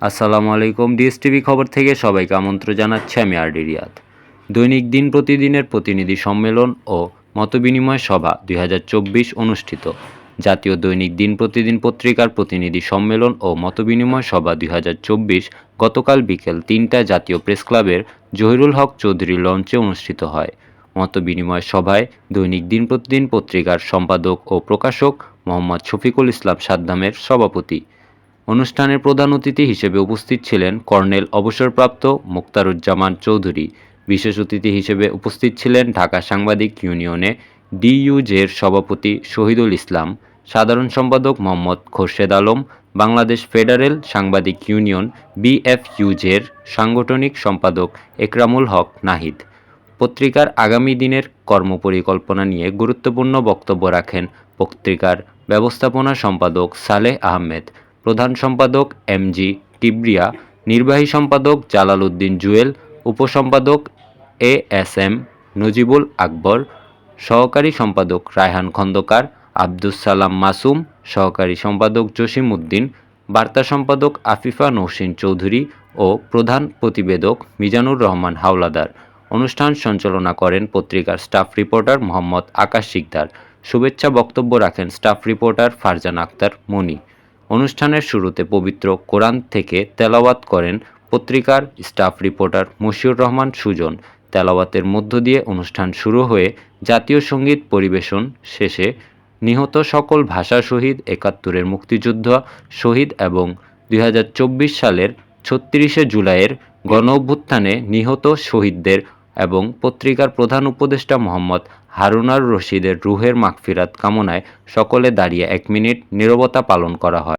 আসসালামু আলাইকুম ডিএসটিভি খবর থেকে সবাইকে আমন্ত্রণ জানাচ্ছি আমি আর রিয়াদ। দৈনিক দিন প্রতিদিনের প্রতিনিধি সম্মেলন ও মতবিনিময় সভা দুই হাজার চব্বিশ অনুষ্ঠিত। জাতীয় দৈনিক দিন প্রতিদিন পত্রিকার প্রতিনিধি সম্মেলন ও মতবিনিময় সভা দুই হাজার চব্বিশ গতকাল বিকেল তিনটায় জাতীয় প্রেসক্লাবের জহিরুল হক চৌধুরী লঞ্চে অনুষ্ঠিত হয়। মতবিনিময় সভায় দৈনিক দিন প্রতিদিন পত্রিকার সম্পাদক ও প্রকাশক মোহাম্মদ শফিকুল ইসলাম সাদ্দামের সভাপতি অনুষ্ঠানের প্রধান অতিথি হিসেবে উপস্থিত ছিলেন কর্নেল অবসরপ্রাপ্ত মুক্তারুজ্জামান চৌধুরী। বিশেষ অতিথি হিসেবে উপস্থিত ছিলেন ঢাকা সাংবাদিক ইউনিয়নে ডিইউজের সভাপতি শহীদুল ইসলাম, সাধারণ সম্পাদক মোহাম্মদ খোরশেদ আলম, বাংলাদেশ ফেডারেল সাংবাদিক ইউনিয়ন বিএফইউজের সাংগঠনিক সম্পাদক একরামুল হক নাহিদ। পত্রিকার আগামী দিনের কর্মপরিকল্পনা নিয়ে গুরুত্বপূর্ণ বক্তব্য রাখেন পত্রিকার ব্যবস্থাপনা সম্পাদক সালেহ আহমেদ। প্রধান সম্পাদক এম জি কিবরিয়া, নির্বাহী সম্পাদক Jalal Uddin Jewel, উপসম্পাদক A S M Najibul Akbar, সহকারী সম্পাদক রায়হান খন্দকার, আব্দুস সালাম মাসুম, সহকারী সম্পাদক জসিম উদ্দিন, বার্তা সম্পাদক আফিফা নৌসিন চৌধুরী ও প্রধান প্রতিবেদক মিজানুর রহমান হাওলাদার। অনুষ্ঠান সঞ্চালনা করেন পত্রিকার স্টাফ রিপোর্টার মোহাম্মদ আকাশ শিকদার। শুভেচ্ছা বক্তব্য রাখেন স্টাফ রিপোর্টার ফারজান আক্তার মনি। অনুষ্ঠানের শুরুতে পবিত্র কোরআন থেকে তেলাওয়াত করেন পত্রিকার স্টাফ রিপোর্টার মশিউর রহমান সুজন। তেলাওয়াতের মধ্য দিয়ে অনুষ্ঠান শুরু হয়ে জাতীয় সংগীত পরিবেশন শেষে নিহত সকল ভাষা শহীদ একাত্তরের মুক্তিযুদ্ধ শহীদ এবং দুই হাজার চব্বিশ সালের ছত্রিশে জুলাইয়ের গণ অভ্যুত্থানে নিহত শহীদদের এবং পত্রিকার প্রধান উপদেষ্টা মোহাম্মদ হারুনার রশিদের রুহের মাগফিরাত কামনায় সকলে দাঁড়িয়ে এক মিনিট নীরবতা পালন করা হয়।